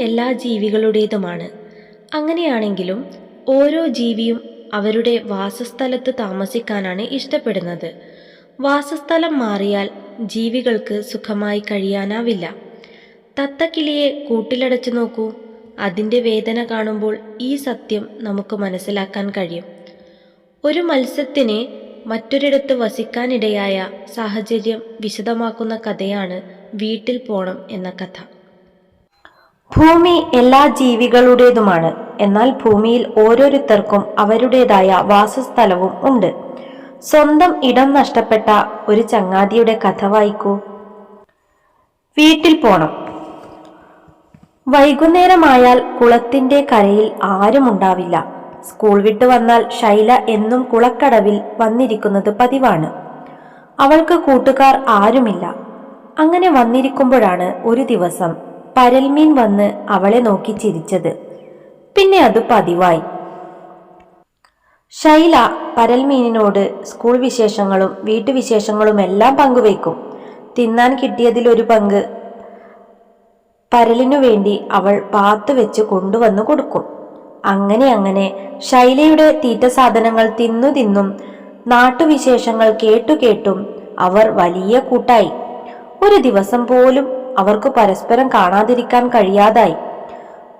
എല്ലാ ജീവികളുടേതുമാണ്. അങ്ങനെയാണെങ്കിലും ഓരോ ജീവിയും അവരുടെ വാസസ്ഥലത്ത് താമസിക്കാനാണ് ഇഷ്ടപ്പെടുന്നത്. വാസസ്ഥലം മാറിയാൽ ജീവികൾക്ക് സുഖമായി കഴിയാനാവില്ല. തത്തക്കിളിയെ കൂട്ടിലടച്ചു നോക്കൂ. അതിന്റെ വേദന കാണുമ്പോൾ ഈ സത്യം നമുക്ക് മനസ്സിലാക്കാൻ കഴിയും. ഒരു മത്സ്യത്തിന് മറ്റൊരിടത്ത് വസിക്കാനിടയായ സാഹചര്യം വിശദമാക്കുന്ന കഥയാണ് വീട്ടിൽ പോണം എന്ന കഥ. ഭൂമി എല്ലാ ജീവികളുടേതുമാണ്. എന്നാൽ ഭൂമിയിൽ ഓരോരുത്തർക്കും അവരുടേതായ വാസസ്ഥലവും ഉണ്ട്. സ്വന്തം ഇടം നഷ്ടപ്പെട്ട ഒരു ചങ്ങാതിയുടെ കഥ വായിക്കൂ. വീട്ടിൽ പോണം. വൈകുന്നേരമായാൽ കുളത്തിന്റെ കരയിൽ ആരുമുണ്ടാവില്ല സ്കൂൾ വിട്ടു വന്നാൽ ശൈല എന്നും കുളക്കടവിൽ വന്നിരിക്കുന്നത് പതിവാണ്. അവൾക്ക് കൂട്ടുകാർ ആരുമില്ല. അങ്ങനെ വന്നിരിക്കുമ്പോഴാണ് ഒരു ദിവസം പരൽമീൻ വന്ന് അവളെ നോക്കി ചിരിച്ചത്. പിന്നെ അത് പതിവായി. ശൈല പരൽമീനിനോട് സ്കൂൾ വിശേഷങ്ങളും വീട്ടുവിശേഷങ്ങളും എല്ലാം പങ്കുവയ്ക്കും. തിന്നാൻ കിട്ടിയതിൽ ഒരു പങ്ക് പരലിനു വേണ്ടി അവൾ പാത്തു വെച്ച് കൊണ്ടുവന്നു കൊടുക്കും. അങ്ങനെ അങ്ങനെ ശൈലയുടെ തീറ്റ സാധനങ്ങൾ തിന്നു തിന്നും നാട്ടുവിശേഷങ്ങൾ കേട്ടു കേട്ടും അവർ വലിയ കൂട്ടായി. ഒരു ദിവസം പോലും അവർക്ക് പരസ്പരം കാണാതിരിക്കാൻ കഴിയാതായി.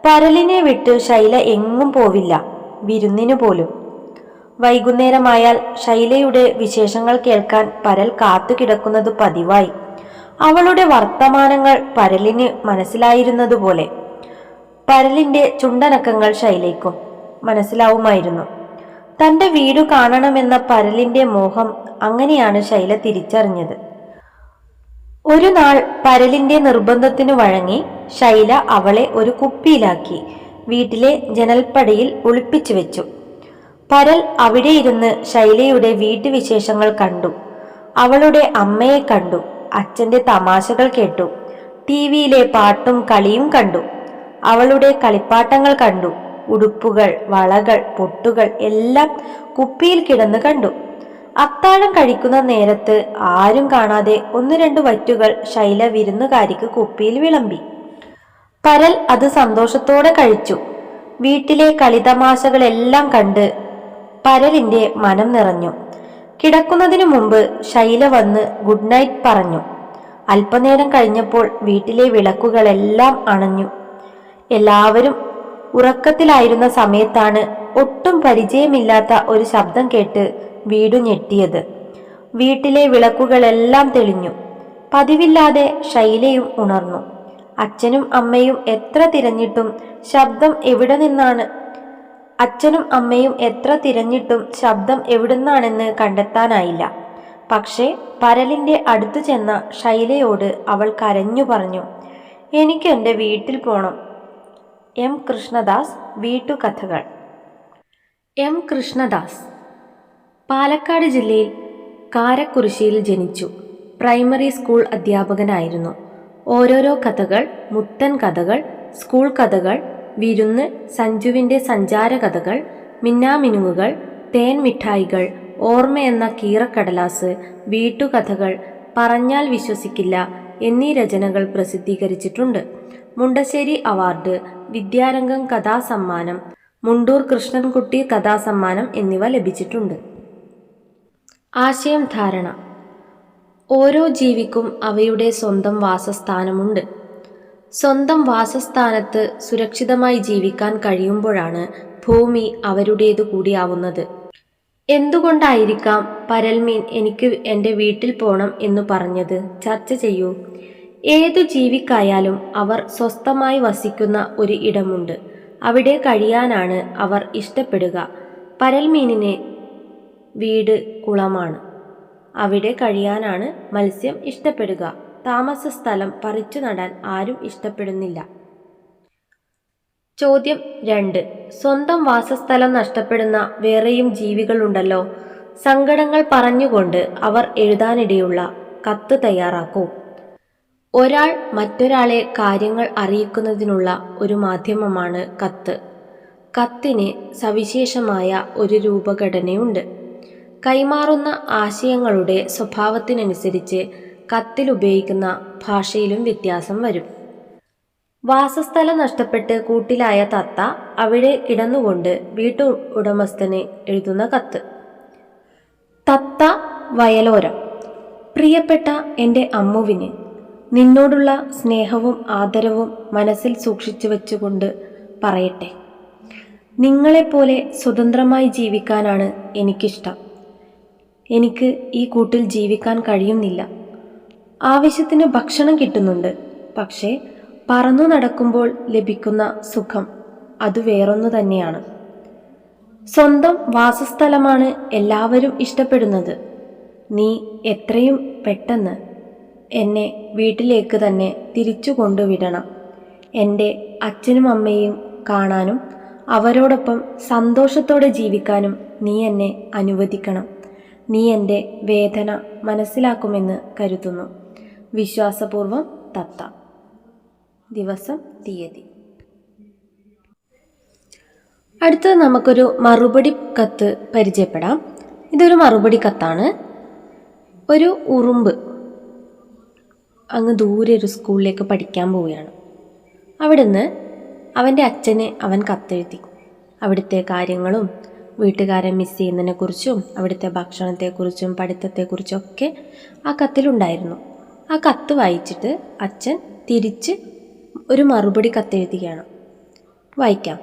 പരലിനെ വിട്ട് ശൈല എങ്ങും പോവില്ല വിരുന്നിനു പോലും. വൈകുന്നേരമായാൽ ശൈലയുടെ വിശേഷങ്ങൾ കേൾക്കാൻ പരൽ കാത്തു കിടക്കുന്നത് പതിവായി. അവളുടെ വർത്തമാനങ്ങൾ പരലിന് മനസ്സിലായിരുന്നതുപോലെ. പരലിന്റെ ചുണ്ടനക്കങ്ങൾ ശൈലയ്ക്കും മനസ്സിലാവുമായിരുന്നു. തന്റെ വീടു കാണണമെന്ന പരലിന്റെ മോഹം അങ്ങനെയാണ് ശൈല തിരിച്ചറിഞ്ഞത്. ഒരു നാൾ പരലിന്റെ നിർബന്ധത്തിനു വഴങ്ങി ശൈല അവളെ ഒരു കുപ്പിയിലാക്കി വീട്ടിലെ ജനൽപ്പടിയിൽ ഒളിപ്പിച്ചു വെച്ചു. പരൽ അവിടെ ഇരുന്ന് ശൈലയുടെ വീട്ടുവിശേഷങ്ങൾ കണ്ടു. അവളുടെ അമ്മയെ കണ്ടു. അച്ഛന്റെ തമാശകൾ കേട്ടു. ടി വിയിലെ പാട്ടും കളിയും കണ്ടു. അവളുടെ കളിപ്പാട്ടങ്ങൾ കണ്ടു. ഉടുപ്പുകൾ വളകൾ പൊട്ടുകൾ എല്ലാം കുപ്പിയിൽ കിടന്ന് കണ്ടു. അത്താഴം കഴിക്കുന്ന നേരത്ത് ആരും കാണാതെ ഒന്ന് രണ്ട് വറ്റുകൾ ശൈല വിരുന്നുകാരിക്ക് കുപ്പിയിൽ വിളമ്പി. പരൽ അത് സന്തോഷത്തോടെ കഴിച്ചു. വീട്ടിലെ കളിതമാശകളെല്ലാം കണ്ട് പരലിന്റെ മനം നിറഞ്ഞു. കിടക്കുന്നതിനു മുമ്പ് ശൈല വന്ന് ഗുഡ് നൈറ്റ് പറഞ്ഞു. അല്പനേരം കഴിഞ്ഞപ്പോൾ വീട്ടിലെ വിളക്കുകളെല്ലാം അണഞ്ഞു. എല്ലാവരും ഉറക്കത്തിലായിരുന്ന സമയത്താണ് ഒട്ടും പരിചയമില്ലാത്ത ഒരു ശബ്ദം കേട്ട് വീടു ഞെട്ടിയത്. വീട്ടിലെ വിളക്കുകളെല്ലാം തെളിഞ്ഞു. പതിവില്ലാതെ ശൈലയും ഉണർന്നു. അച്ഛനും അമ്മയും എത്ര തിരഞ്ഞിട്ടും ശബ്ദം എവിടെ നിന്നാണ്? അച്ഛനും അമ്മയും എത്ര തിരഞ്ഞിട്ടും ശബ്ദം എവിടുന്നാണെന്ന് കണ്ടെത്താനായില്ല. പക്ഷേ പരലിന്റെ അടുത്തു ചെന്ന ശൈലയോട് അവൾ കരഞ്ഞു പറഞ്ഞു എനിക്ക് എന്റെ വീട്ടിൽ പോണം. എം കൃഷ്ണദാസ് വീട്ടുകഥകൾ. എം കൃഷ്ണദാസ് പാലക്കാട് ജില്ലയിൽ കാരക്കുറിശ്ശിയിൽ ജനിച്ചു. പ്രൈമറി സ്കൂൾ അധ്യാപകനായിരുന്നു. ഓരോരോ കഥകൾ മുത്തൻ കഥകൾ സ്കൂൾ കഥകൾ വിരുന്ന് സഞ്ജുവിന്റെ സഞ്ചാര കഥകൾ മിന്നാമിനുങ്ങുകൾ തേൻ മിഠായികൾ ഓർമ്മയെന്ന കീറക്കടലാസ് വീട്ടുകഥകൾ പറഞ്ഞാൽ വിശ്വസിക്കില്ല എന്നീ രചനകൾ പ്രസിദ്ധീകരിച്ചിട്ടുണ്ട്. മുണ്ടശ്ശേരി അവാർഡ് വിദ്യാരംഗം കഥാസമ്മാനം മുണ്ടൂർ കൃഷ്ണൻകുട്ടി കഥാസമ്മാനം എന്നിവ ലഭിച്ചിട്ടുണ്ട്. ആശയം ധാരണ. ഓരോ ജീവിക്കും അവയുടെ സ്വന്തം വാസസ്ഥാനമുണ്ട്. സ്വന്തം വാസസ്ഥാനത്ത് സുരക്ഷിതമായി ജീവിക്കാൻ കഴിയുമ്പോഴാണ് ഭൂമി അവരുടേതു കൂടിയാവുന്നത് എന്തുകൊണ്ടായിരിക്കാം പരൽമീൻ എനിക്ക് എന്റെ വീട്ടിൽ പോണം എന്ന് പറഞ്ഞത്? ചർച്ച ചെയ്യൂ. ഏതു ജീവിക്കായാലും അവർ സ്വസ്ഥമായി വസിക്കുന്ന ഒരു ഇടമുണ്ട്. അവിടെ കഴിയാനാണ് അവർ ഇഷ്ടപ്പെടുക. പരൽമീനിനെ വീട് കുളമാണ്. അവിടെ കഴിയാനാണ് മത്സ്യം ഇഷ്ടപ്പെടുക. താമസ സ്ഥലം പറിച്ചു നടാൻ ആരും ഇഷ്ടപ്പെടുന്നില്ല. ചോദ്യം രണ്ട്. സ്വന്തം വാസസ്ഥലം നഷ്ടപ്പെടുന്ന വേറെയും ജീവികളുണ്ടല്ലോ. സങ്കടങ്ങൾ പറഞ്ഞുകൊണ്ട് അവർ എഴുതാനിടയുള്ള കത്ത് തയ്യാറാക്കൂ. ഒരാൾ മറ്റൊരാളെ കാര്യങ്ങൾ അറിയിക്കുന്നതിനുള്ള ഒരു മാധ്യമമാണ് കത്ത്. കത്തിന് സവിശേഷമായ ഒരു രൂപഘടനയുണ്ട്. കൈമാറുന്ന ആശയങ്ങളുടെ സ്വഭാവത്തിനനുസരിച്ച് കത്തിൽ ഉപയോഗിക്കുന്ന ഭാഷയിലും വ്യത്യാസം വരും. വാസസ്ഥലം നഷ്ടപ്പെട്ട് കൂട്ടിലായ തത്ത അവിടെ കിടന്നുകൊണ്ട് വീട്ടു ഉടമസ്ഥന് എഴുതുന്ന കത്ത്. തത്ത വയലോരം. പ്രിയപ്പെട്ട എന്റെ അമ്മുവിന് നിന്നോടുള്ള സ്നേഹവും ആദരവും മനസ്സിൽ സൂക്ഷിച്ചു വെച്ചുകൊണ്ട് പറയട്ടെ. നിങ്ങളെപ്പോലെ സ്വതന്ത്രമായി ജീവിക്കാനാണ് എനിക്കിഷ്ടം. എനിക്ക് ഈ കൂട്ടിൽ ജീവിക്കാൻ കഴിയുന്നില്ല. ആവശ്യത്തിന് ഭക്ഷണം കിട്ടുന്നുണ്ട്. പക്ഷേ പറന്നു നടക്കുമ്പോൾ ലഭിക്കുന്ന സുഖം അത് വേറൊന്നു തന്നെയാണ്. സ്വന്തം വാസസ്ഥലമാണ് എല്ലാവരും ഇഷ്ടപ്പെടുന്നത്. നീ എത്രയും പെട്ടെന്ന് എന്നെ വീട്ടിലേക്ക് തന്നെ തിരിച്ചു കൊണ്ടുവിടണം. എന്റെ അച്ഛനും അമ്മയും കാണാനും അവരോടൊപ്പം സന്തോഷത്തോടെ ജീവിക്കാനും നീ എന്നെ അനുവദിക്കണം. നീ എന്റെ വേദന മനസ്സിലാക്കുമെന്ന് കരുതുന്നു. വിശ്വാസപൂർവം തത്ത. ദിവസം തീയതി. അടുത്തത് നമുക്കൊരു മറുപടി കത്ത് പരിചയപ്പെടാം. ഇതൊരു മറുപടി കത്താണ്. ഒരു ഉറുമ്പ് അങ്ങ് ദൂരെ ഒരു സ്കൂളിലേക്ക് പഠിക്കാൻ പോവുകയാണ്. അവിടുന്ന് അവന്റെ അച്ഛനെ അവൻ കത്തെഴുതി. അവിടുത്തെ കാര്യങ്ങളും വീട്ടുകാരെ മിസ് ചെയ്യുന്നതിനെക്കുറിച്ചും അവിടുത്തെ ഭക്ഷണത്തെക്കുറിച്ചും പഠിത്തത്തെക്കുറിച്ചും ഒക്കെ ആ കത്തിലുണ്ടായിരുന്നു ആ കത്ത് വായിച്ചിട്ട് അച്ഛൻ തിരിച്ച് ഒരു മറുപടി കത്തെഴുതുകയാണ്. വായിക്കാം.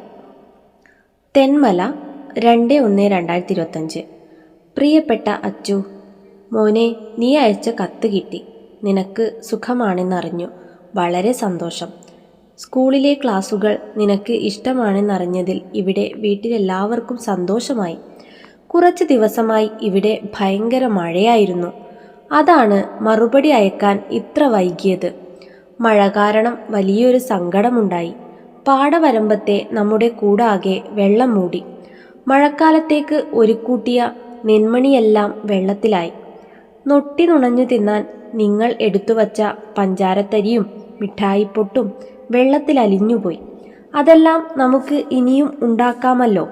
തെന്മല രണ്ട് ഒന്ന് രണ്ടായിരത്തി ഇരുപത്തഞ്ച് പ്രിയപ്പെട്ട അച്ചു മോനെ നീ അയച്ച കത്ത് കിട്ടി. നിനക്ക് സുഖമാണെന്നറിഞ്ഞു. വളരെ സന്തോഷം. സ്കൂളിലെ ക്ലാസുകൾ നിനക്ക് ഇഷ്ടമാണെന്നറിഞ്ഞതിൽ ഇവിടെ വീട്ടിലെല്ലാവർക്കും സന്തോഷമായി. കുറച്ച് ദിവസമായി ഇവിടെ ഭയങ്കര മഴയായിരുന്നു. അതാണ് മറുപടി അയക്കാൻ ഇത്ര വൈകിയത്. മഴ കാരണം വലിയൊരു സങ്കടമുണ്ടായി. പാടവരമ്പത്തെ നമ്മുടെ കൂടാകെ വെള്ളം മൂടി. മഴക്കാലത്തേക്ക് ഒരുക്കൂട്ടിയ നെന്മണിയെല്ലാം വെള്ളത്തിലായി. നൊട്ടി നുണഞ്ഞു തിന്നാൻ നിങ്ങൾ എടുത്തുവച്ച പഞ്ചാരത്തരിയും മിഠായിപ്പൊട്ടും വെള്ളത്തിൽ അലിഞ്ഞുപോയി അതെല്ലാം നമുക്ക് ഇനിയും ഉണ്ടാക്കാമല്ലോ.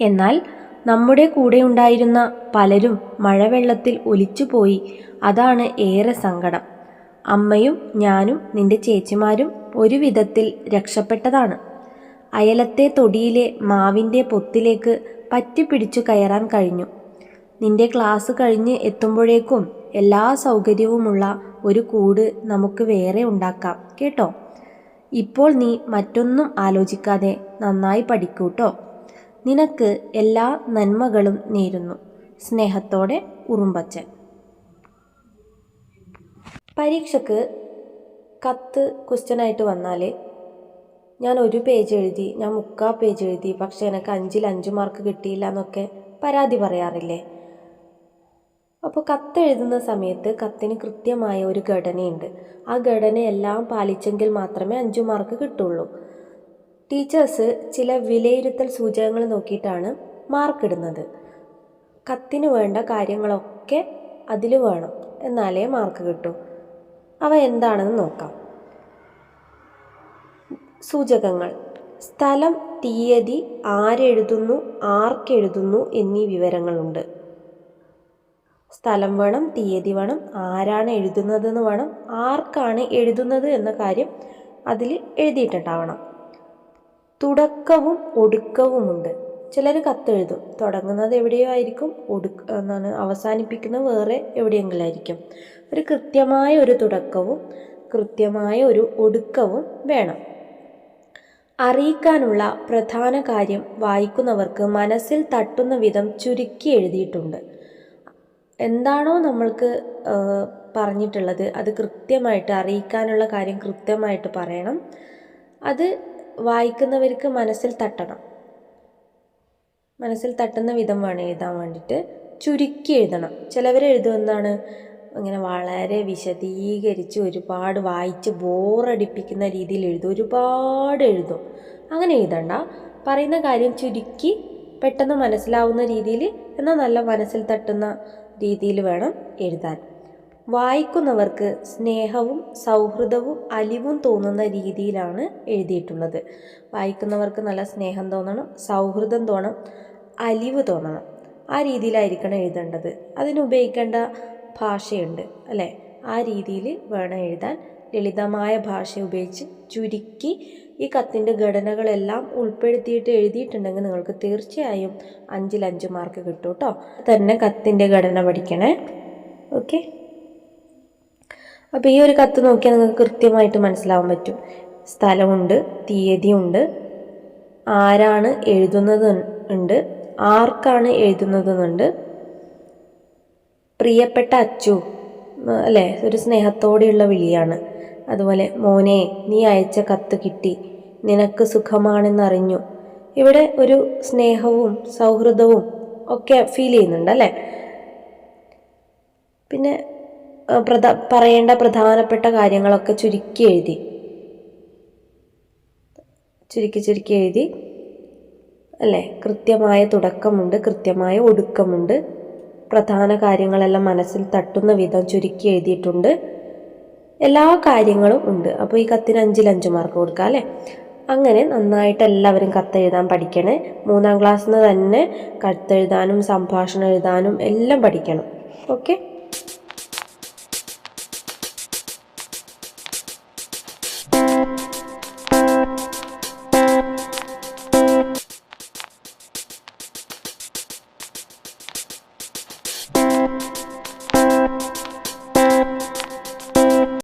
എന്നാൽ നമ്മുടെ കൂടെ ഉണ്ടായിരുന്ന പലരും മഴവെള്ളത്തിൽ ഒലിച്ചുപോയി. അതാണ് ഏറെ സങ്കടം. അമ്മയും ഞാനും നിന്റെ ചേച്ചിമാരും ഒരു വിധത്തിൽ രക്ഷപ്പെട്ടതാണ്. അയലത്തെ തൊടിയിലെ മാവിന്റെ പൊത്തിലേക്ക് പറ്റിപ്പിടിച്ചു കയറാൻ കഴിഞ്ഞു. നിന്റെ ക്ലാസ് കഴിഞ്ഞ് എത്തുമ്പോഴേക്കും എല്ലാ സൗകര്യവുമുള്ള ഒരു കൂട് നമുക്ക് വേറെ ഉണ്ടാക്കാം കേട്ടോ? ഇപ്പോൾ നീ മറ്റൊന്നും ആലോചിക്കാതെ നന്നായി പഠിക്കൂട്ടോ നിനക്ക് എല്ലാ നന്മകളും നേരുന്നു. സ്നേഹത്തോടെ ഉറുമ്പച്ചൻ. പരീക്ഷക്ക് കത്ത് ക്വസ്റ്റ്യനായിട്ട് വന്നാൽ ഞാൻ ഒരു പേജ് എഴുതി ഞാൻ മുക്കാൽ പേജ് എഴുതി പക്ഷേ എനിക്ക് അഞ്ചിൽ അഞ്ച് മാർക്ക് കിട്ടിയില്ല എന്നൊക്കെ പരാതി പറയാറില്ലേ? അപ്പോൾ കത്ത് എഴുതുന്ന സമയത്ത് കത്തിന് കൃത്യമായ ഒരു ഘടനയുണ്ട്. ആ ഘടനയെല്ലാം പാലിച്ചെങ്കിൽ മാത്രമേ അഞ്ചു മാർക്ക് കിട്ടുള്ളൂ. ടീച്ചേഴ്സ് ചില വിലയിരുത്തൽ സൂചകങ്ങൾ നോക്കിയിട്ടാണ് മാർക്ക് ഇടുന്നത്. കത്തിന് വേണ്ട കാര്യങ്ങളൊക്കെ അതിൽ വേണം. എന്നാലേ മാർക്ക് കിട്ടൂ. അവ എന്താണെന്ന് നോക്കാം. സൂചകങ്ങൾ. സ്ഥലം തീയതി ആരെഴുതുന്നു ആർക്കെഴുതുന്നു എന്നീ വിവരങ്ങളുണ്ട്. സ്ഥലം വേണം തീയതി വേണം ആരാണ് എഴുതുന്നതെന്ന് വേണം ആർക്കാണ് എഴുതുന്നത് എന്ന കാര്യം അതിൽ എഴുതിയിട്ടുണ്ടാവണം. തുടക്കവും ഒടുക്കവുമുണ്ട്. ചിലർ കത്തെഴുതും. തുടങ്ങുന്നത് എവിടെയോ ആയിരിക്കും. ഒടുക്ക എന്താണ് അവസാനിപ്പിക്കുന്നത് വേറെ എവിടെയെങ്കിലും ആയിരിക്കും ഒരു കൃത്യമായ ഒരു തുടക്കവും കൃത്യമായ ഒരു ഒടുക്കവും വേണം. അറിയിക്കാനുള്ള പ്രധാന കാര്യം വായിക്കുന്നവർക്ക് മനസ്സിൽ തട്ടുന്ന വിധം ചുരുക്കി എഴുതിയിട്ടുണ്ട്. എന്താണോ നമ്മൾക്ക് പറഞ്ഞിട്ടുള്ളത് അത് കൃത്യമായിട്ട് അറിയിക്കാനുള്ള കാര്യം കൃത്യമായിട്ട് പറയണം. അത് വായിക്കുന്നവർക്ക് മനസ്സിൽ തട്ടണം. മനസ്സിൽ തട്ടുന്ന വിധം വേണം എഴുതാൻ വേണ്ടിയിട്ട്. ചുരുക്കി എഴുതണം. ചിലവർ എഴുതുമെന്നാണ് അങ്ങനെ വളരെ വിശദീകരിച്ച് ഒരുപാട് വായിച്ച് ബോറടിപ്പിക്കുന്ന രീതിയിൽ എഴുതും. ഒരുപാട് എഴുതും. അങ്ങനെ എഴുതണ്ട. പറയുന്ന കാര്യം ചുരുക്കി പെട്ടെന്ന് മനസ്സിലാവുന്ന രീതിയിൽ എന്നാൽ നല്ല മനസ്സിൽ തട്ടുന്ന രീതിയിൽ വേണം എഴുതാൻ. വായിക്കുന്നവർക്ക് സ്നേഹവും സൗഹൃദവും അലിവും തോന്നുന്ന രീതിയിലാണ് എഴുതിയിട്ടുള്ളത്. വായിക്കുന്നവർക്ക് നല്ല സ്നേഹം തോന്നണം സൗഹൃദം തോന്നണം. അലിവ് തോന്നണം. ആ രീതിയിലായിരിക്കണം എഴുതേണ്ടത്. അതിനുപയോഗിക്കേണ്ട ഭാഷയുണ്ട് അല്ലേ? ആ രീതിയിൽ വേണം എഴുതാൻ. ലളിതമായ ഭാഷ ഉപയോഗിച്ച് ചുരുക്കി ഈ കത്തിന്റെ ഘടനകളെല്ലാം ഉൾപ്പെടുത്തിയിട്ട് എഴുതിയിട്ടുണ്ടെങ്കിൽ നിങ്ങൾക്ക് തീർച്ചയായും അഞ്ചിൽ അഞ്ച് മാർക്ക് കിട്ടും കേട്ടോ തന്നെ കത്തിന്റെ ഘടന പഠിക്കണേ. ഓക്കെ? അപ്പോൾ ഈ ഒരു കത്ത് നോക്കിയാൽ നിങ്ങൾക്ക് കൃത്യമായിട്ട് മനസ്സിലാവാൻ പറ്റും. സ്ഥലമുണ്ട് തീയതിയുണ്ട് ആരാണ് എഴുതുന്നത് ഉണ്ട്. ആർക്കാണ് എഴുതുന്നതെന്നുണ്ട് പ്രിയപ്പെട്ട അച്ചു അല്ലേ? ഒരു സ്നേഹത്തോടെയുള്ള വിളിയാണ്. അതുപോലെ മോനെ നീ അയച്ച കത്ത് കിട്ടി. നിനക്ക് സുഖമാണെന്നറിഞ്ഞു. ഇവിടെ ഒരു സ്നേഹവും സൗഹൃദവും ഒക്കെ ഫീൽ ചെയ്യുന്നുണ്ട് അല്ലേ? പിന്നെ പ്രധ പറയേണ്ട പ്രധാനപ്പെട്ട കാര്യങ്ങളൊക്കെ ചുരുക്കി എഴുതി. ചുരുക്കി ചുരുക്കി എഴുതി. അല്ലേ? കൃത്യമായ തുടക്കമുണ്ട് കൃത്യമായ ഒടുക്കമുണ്ട്. പ്രധാന കാര്യങ്ങളെല്ലാം മനസ്സിൽ തട്ടുന്ന വിധം ചുരുക്കി എഴുതിയിട്ടുണ്ട്. എല്ലാ കാര്യങ്ങളും ഉണ്ട്. അപ്പോൾ ഈ കത്തിന് അഞ്ചിൽ അഞ്ച് മാർക്ക് കൊടുക്കുക അല്ലേ? അങ്ങനെ നന്നായിട്ട് എല്ലാവരും കത്തെഴുതാൻ പഠിക്കണേ. മൂന്നാം ക്ലാസ്സിൽ നിന്ന് തന്നെ കത്തെഴുതാനും സംഭാഷണം എഴുതാനും എല്ലാം പഠിക്കണം. ഓക്കെ